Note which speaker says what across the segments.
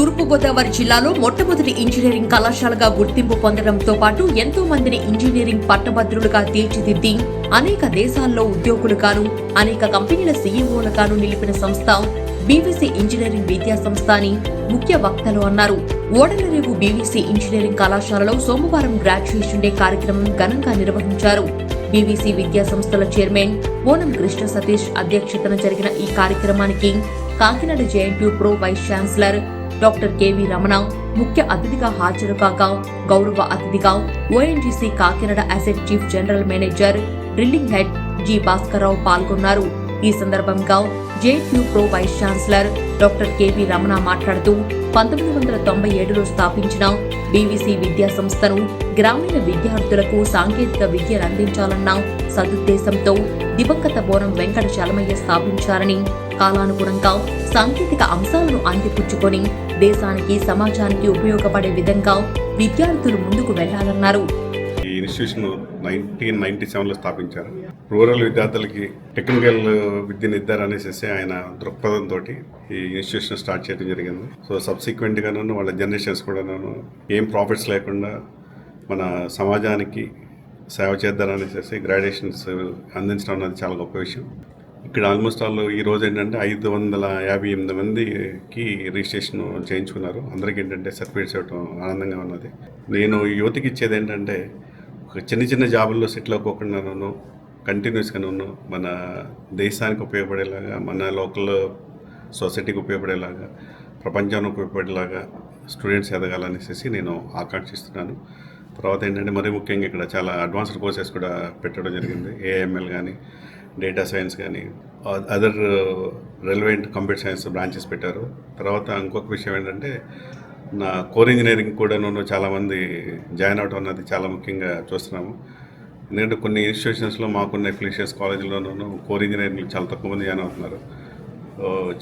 Speaker 1: తూర్పుగోదావరి జిల్లాలో మొట్టమొదటి ఇంజనీరింగ్ కళాశాలగా గుర్తింపు పొందడంతో పాటు ఎంతో మందిని ఇంజనీరింగ్ పట్టభద్రులుగా తీర్చిదిద్ది అనేక దేశాల్లో ఉద్యోగులుగాను అనేక కంపెనీల సీఈఓలుగాను నిలిపిన సంస్థ బీవీసీ ఇంజనీరింగ్ విద్యా సంస్థ అని ముఖ్య వక్తలు అన్నారు. ఓడలరేవు బీవీసీ ఇంజనీరింగ్ కళాశాలలో సోమవారం గ్రాడ్యుయేషన్ డే కార్యక్రమం ఘనంగా నిర్వహించారు. బీవీసీ విద్యా సంస్థల చైర్మన్ ఓనం కృష్ణ సతీష్ అధ్యక్షతన జరిగిన ఈ కార్యక్రమానికి Kakinada JNT pro vice chancellor doctor KV Ramana ముఖ్య అతిథిగా హాజరు కాగా గౌరవ అతిథిగా ONGC Kakinada asset chief general manager drilling head G Bhaskarrao పాల్గొన్నారు. ఈ సందర్భంగా JQ pro vice chancellor doctor KV Ramana మాట్లాడుతూ పంతొమ్మిది వందల తొంభై ఏడులో స్థాపించిన బీవీసీ విద్యా సంస్థను గ్రామీణ విద్యార్థులకు సాంకేతిక విద్యను అందించాలన్న సదుద్దేశంతో దివంగత బోరం వెంకట చలమయ్య స్థాపించారని కాలానుగుణంగా సాంకేతిక అంశాలను అందిపుచ్చుకొని దేశానికి సమాజానికి ఉపయోగపడే విధంగా విద్యార్థులు ముందుకు వెళ్ళాలన్నారు
Speaker 2: ఈ ఇన్స్టిట్యూషన్ నైన్టీన్ నైన్టీ సెవెన్లో స్థాపించారు. రూరల్ విద్యార్థులకి టెక్నికల్ విద్యను ఇద్దారనేసి ఆయన దృక్పథంతో ఈ ఇన్స్టిట్యూషన్ స్టార్ట్ చేయడం జరిగింది. సో సబ్సిక్వెంట్గాను వాళ్ళ జనరేషన్స్ కూడాను ఏం ప్రాఫిట్స్ లేకుండా మన సమాజానికి సేవ చేద్దారనేసి గ్రాడ్యుయేషన్స్ అందించడం అనేది చాలా గొప్ప విషయం. ఇక్కడ ఆల్మోస్ట్ ఆల్ ఈ రోజు ఏంటంటే ఐదు వందల యాభై ఎనిమిది మందికి రిజిస్ట్రేషన్ చేయించుకున్నారు. అందరికీ ఏంటంటే సర్టిఫికేట్స్ ఇవ్వడం ఆనందంగా ఉన్నది. నేను యువతకి ఇచ్చేది ఏంటంటే ఒక చిన్న చిన్న జాబుల్లో సెటిల్ అవ్వకుండాను కంటిన్యూస్గాను మన దేశానికి ఉపయోగపడేలాగా మన లోకల్ సొసైటీకి ఉపయోగపడేలాగా ప్రపంచానికి ఉపయోగపడేలాగా స్టూడెంట్స్ ఎదగాలనేసి నేను ఆకాంక్షిస్తున్నాను. తర్వాత ఏంటంటే మరీ ముఖ్యంగా ఇక్కడ చాలా అడ్వాన్స్డ్ కోర్సెస్ కూడా పెట్టడం జరిగింది. ఏఎంఎల్ కానీ డేటా సైన్స్ కానీ other relevant computer science branches పెట్టారు. తర్వాత ఇంకొక విషయం ఏంటంటే నా కోర్ ఇంజనీరింగ్ కూడా కూడాను చాలామంది జాయిన్ అవడం అన్నది చాలా ముఖ్యంగా చూస్తున్నాము. ఎందుకంటే కొన్ని ఇన్స్టిట్యూషన్స్లో మాకున్న ఎఫిలిషియస్ కాలేజీలోనూ కోర్ ఇంజనీరింగ్ చాలా తక్కువ మంది జాయిన్ అవుతున్నారు.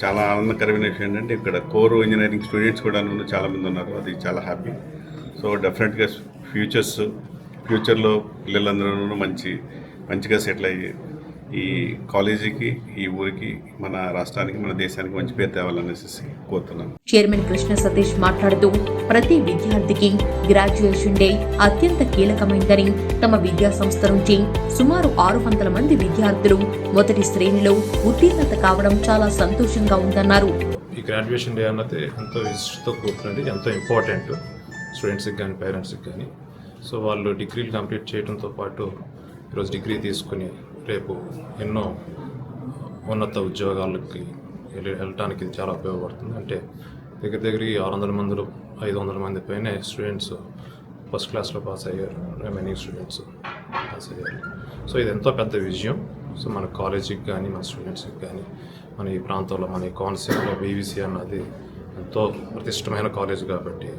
Speaker 2: చాలా ఆనందకరమైన విషయం ఏంటంటే ఇక్కడ కోర్ ఇంజనీరింగ్ స్టూడెంట్స్ కూడా చాలామంది ఉన్నారు. అది చాలా హ్యాపీ సో డెఫినెట్గా ఫ్యూచర్స్ ఫ్యూచర్లో పిల్లలందరూ మంచి మంచిగా సెటిల్ అయ్యి ఈ కాలేజీకి ఈ ఊరికి మన రాష్ట్రానికి మన దేశానికి మంచి పేరు తేవాలనేసి కోరుతున్నాను.
Speaker 1: చైర్మన్ కృష్ణ సతీష్ మాట్లాడుతూ ప్రతి విద్యార్థికి గ్రాడ్యుయేషన్ డే అత్యంత కీలకమైందని తమ విద్యా సంస్థ నుంచి సుమారు ఆరు వందల మంది విద్యార్థులు మొదటి శ్రేణిలో ఉత్తీర్ణత కావడం చాలా సంతోషంగా ఉందన్నారు.
Speaker 3: ఈ గ్రాడ్యుయేషన్ డే అన్నది ఎంతో ఇష్టతో కూడుకున్నది ఎంతో ఇంపార్టెంట్. స్టూడెంట్స్కి కానీ పేరెంట్స్కి కానీ. సో వాళ్ళు డిగ్రీలు కంప్లీట్ చేయడంతో పాటు ఈరోజు డిగ్రీ తీసుకుని రేపు ఎన్నో ఉన్నత ఉద్యోగాలకి వెళ్ళి వెళ్ళటానికి ఇది చాలా ఉపయోగపడుతుంది. అంటే దగ్గర దగ్గర ఈ ఆరు వందల మందిలో ఐదు వందల మంది పైనే స్టూడెంట్స్ ఫస్ట్ క్లాస్లో పాస్ అయ్యారు. రిమైనింగ్ స్టూడెంట్స్ పాస్ అయ్యారు. సో ఇది ఎంతో పెద్ద విజయం. సో మన కాలేజీకి కానీ మన స్టూడెంట్స్కి కానీ మన ఈ ప్రాంతంలో మన ఈ కోనసీమలో బీవీసీ అన్నది ఎంతో ప్రతిష్టమైన కాలేజ్ కాబట్టి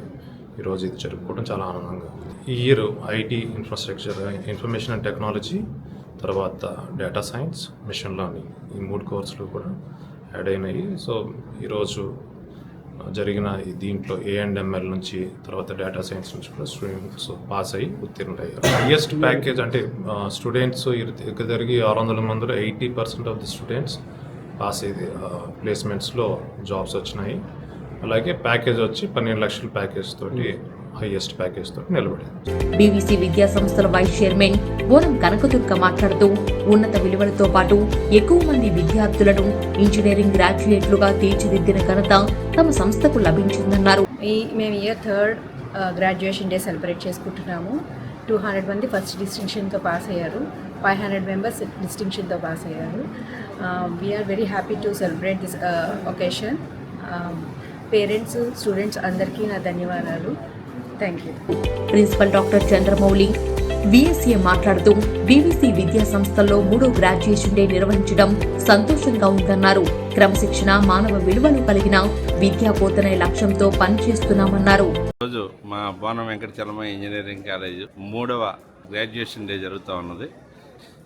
Speaker 3: ఈరోజు ఇది జరుపుకోవడం చాలా ఆనందంగా ఉంది. ఈ year IT infrastructure information and technology తర్వాత డేటా సైన్స్ మిషన్ లర్నింగ్ ఈ మూడు కోర్సులు కూడా యాడ్ అయినాయి. సో ఈరోజు జరిగిన ఈ దీంట్లో ఏ అండ్ ఎంఎల్ నుంచి తర్వాత డేటా సైన్స్ నుంచి కూడా స్టూడెంట్స్ పాస్ అయ్యి ఉత్తీర్ణులయ్యారు హైయెస్ట్ ప్యాకేజ్ అంటే స్టూడెంట్స్ దగ్గర జరిగి ఆరు వందల మందిలో eighty percent of the students pass అయ్యి ప్లేస్మెంట్స్లో జాబ్స్ వచ్చినాయి. అలాగే ప్యాకేజ్ వచ్చి పన్నెండు లక్షల ప్యాకేజ్ తోటి హైయెస్ట్ ప్యాకేజ్ తోటి నిలబడింది.
Speaker 1: బీవీసీ విద్యా సంస్థల వైస్ చైర్మన్ ఓనం కనకదుర్గ మాట్లాడుతూ ఉన్నత విలువలతో పాటు ఎక్కువ మంది విద్యార్థులను ఇంజనీరింగ్ గ్రాడ్యుయేట్లుగా తీర్చిదిద్దిన ఘనత తమ సంస్థకు లభించిందన్నారు.
Speaker 4: ఈ మేము year third graduation day celebrate చేసుకుంటున్నాము. టూ హండ్రెడ్ మంది ఫస్ట్ డిస్టింక్షన్తో పాస్ అయ్యారు. ఫైవ్ హండ్రెడ్ మెంబర్స్ డిస్టింక్షన్తో పాస్ అయ్యారు. We're very happy to celebrate this occasion parents students అందరికీ నా ధన్యవాదాలు. Thank you
Speaker 1: principal doctor Chandramouli VSA మాట్లాడుతూ బీవీసీ విద్యా సంస్థల్లో మూడో గ్రాడ్యుయేషన్ డే నిర్వహించడం సంతోషంగా ఉందన్నారు. క్రమశిక్షణ మానవ విలువలు కలిగిన విద్యా పోతనే లక్ష్యంతో పనిచేస్తున్నామన్నారు.
Speaker 5: రోజు మా బోనం వెంకట చలమయ్య ఇంజనీరింగ్ కాలేజ్ మూడవ గ్రాడ్యుయేషన్ డే జరుగుతూ ఉన్నది.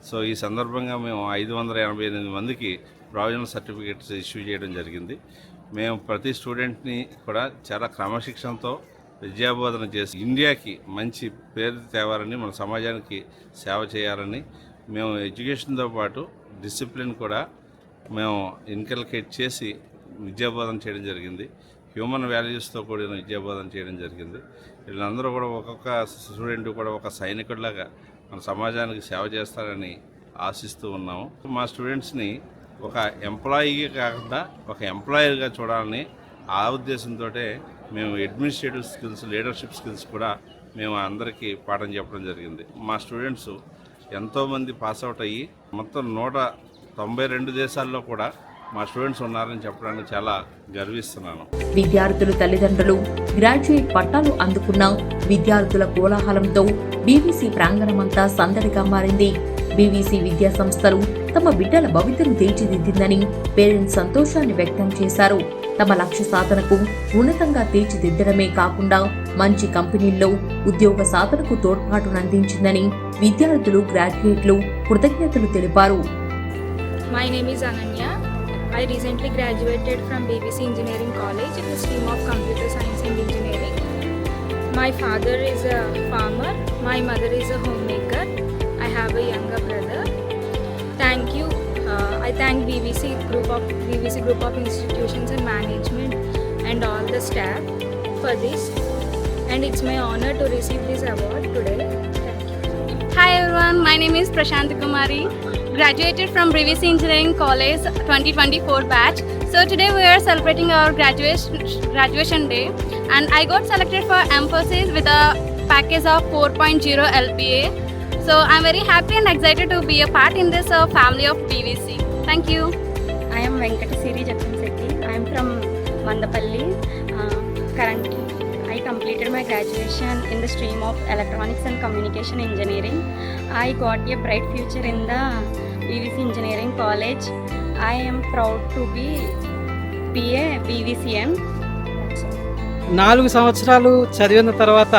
Speaker 5: సో ఈ సందర్భంగా మేము ఐదు వందల ఎనభై ఎనిమిది మందికి ప్రావిజనల్ సర్టిఫికేట్స్ ఇష్యూ చేయడం జరిగింది. మేము ప్రతి స్టూడెంట్ని కూడా చాలా క్రమశిక్షణతో విద్యాబోధన చేసి ఇండియాకి మంచి పేరు తేవాలని మన సమాజానికి సేవ చేయాలని మేము ఎడ్యుకేషన్తో పాటు డిసిప్లిన్ కూడా మేము ఇన్కల్కేట్ చేసి విద్యాబోధన చేయడం జరిగింది. హ్యూమన్ వాల్యూస్తో కూడిన విద్యాబోధన చేయడం జరిగింది. వీళ్ళందరూ కూడా ఒక్కొక్క స్టూడెంట్ కూడా ఒక సైనికుడిలాగా మన సమాజానికి సేవ చేస్తారని ఆశిస్తూ ఉన్నాము. మా స్టూడెంట్స్ని ఒక ఎంప్లాయీగా కాకుండా ఒక ఎంప్లాయర్గా చూడాలని ఆ ఉద్దేశంతో మేము అడ్మినిస్ట్రేటివ్ స్కిల్స్ లీడర్షిప్ స్కిల్స్ కూడా మేము అందరికీ పాఠం చెప్పడం జరిగింది. మా స్టూడెంట్స్ ఎంతోమంది పాస్ అవుట్ అయ్యి మొత్తం నూట తొంభై రెండు దేశాల్లో కూడా మా స్టూడెంట్స్ ఉన్నారని చెప్పడానికి చాలా గర్విస్తున్నాను.
Speaker 1: విద్యార్థులు తల్లిదండ్రులు గ్రాడ్యుయేట్ పట్టాలు అందుకున్న విద్యార్థుల కోలాహలంతో బీవీసీ ప్రాంగణమంతా సందడిగా మారింది. బీవీసీ విద్యా సంస్థలు తమ బిడ్డల భవితను తీర్చిదిద్దిందని పేరెంట్స్ సంతోషాన్ని వ్యక్తం చేశారు తమ లక్ష్య సాధనకు ఉన్నతంగా తీర్చిదిద్దడమే కాకుండా మంచి కంపెనీల్లో ఉద్యోగ సాధనకు తోడ్పాటునందించిందని విద్యార్థులు గ్రాడ్యుయేట్లు కృతజ్ఞతలు తెలిపారు
Speaker 6: my name is Ananya I recently graduated from BBC engineering college in stream of computer science and engineering my father is a farmer my mother is a homemaker I have a younger brother I thank BBC group of BBC group of institutions and management and all the staff for this. And it's my honor to receive this award today.
Speaker 7: Hi everyone, my name is Prashant Kumari. Graduated from BVC Engineering College 2024 batch. So today we are celebrating our graduation graduation day, and I got selected for emphasis with a package of 4.0 LPA. So I'm very happy and excited to be a part in this uh, family of BVC.
Speaker 8: Thank you I'm Venkatasiri Jagan Shetty I'm from Mandapalli current I completed my graduation in the stream of electronics and communication engineering I got a bright future in the PVC engineering college I am proud to be PA PVCM
Speaker 9: నాలుగు సంవత్సరాలు చదివిన తర్వాత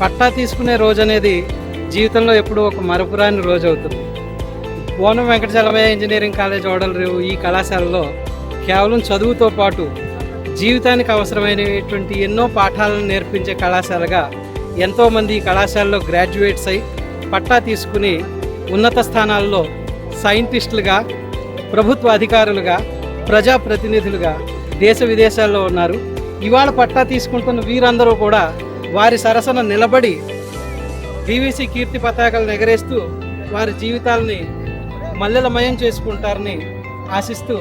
Speaker 9: పట్టా తీసుకునే రోజు అనేది జీవితంలో ఎప్పుడూ ఒక మరపురాని రోజు అవుతుంది. బోనం వెంకటచలమయ్య ఇంజనీరింగ్ కాలేజ్ ఓడలరేవు ఈ కళాశాలలో కేవలం చదువుతో పాటు జీవితానికి అవసరమైనటువంటి ఎన్నో పాఠాలను నేర్పించే కళాశాలగా ఎంతోమంది ఈ కళాశాలలో గ్రాడ్యుయేట్స్ అయి పట్టా తీసుకుని ఉన్నత స్థానాల్లో సైంటిస్టులుగా ప్రభుత్వ అధికారులుగా ప్రజాప్రతినిధులుగా దేశ విదేశాల్లో ఉన్నారు. ఇవాళ పట్టా తీసుకుంటున్న వీరందరూ కూడా వారి సరసన నిలబడి బీవీసీ కీర్తి పతాకాలను ఎగరేస్తూ వారి జీవితాలని మల్లెలమయం చేసుకుంటారని ఆశిస్తూ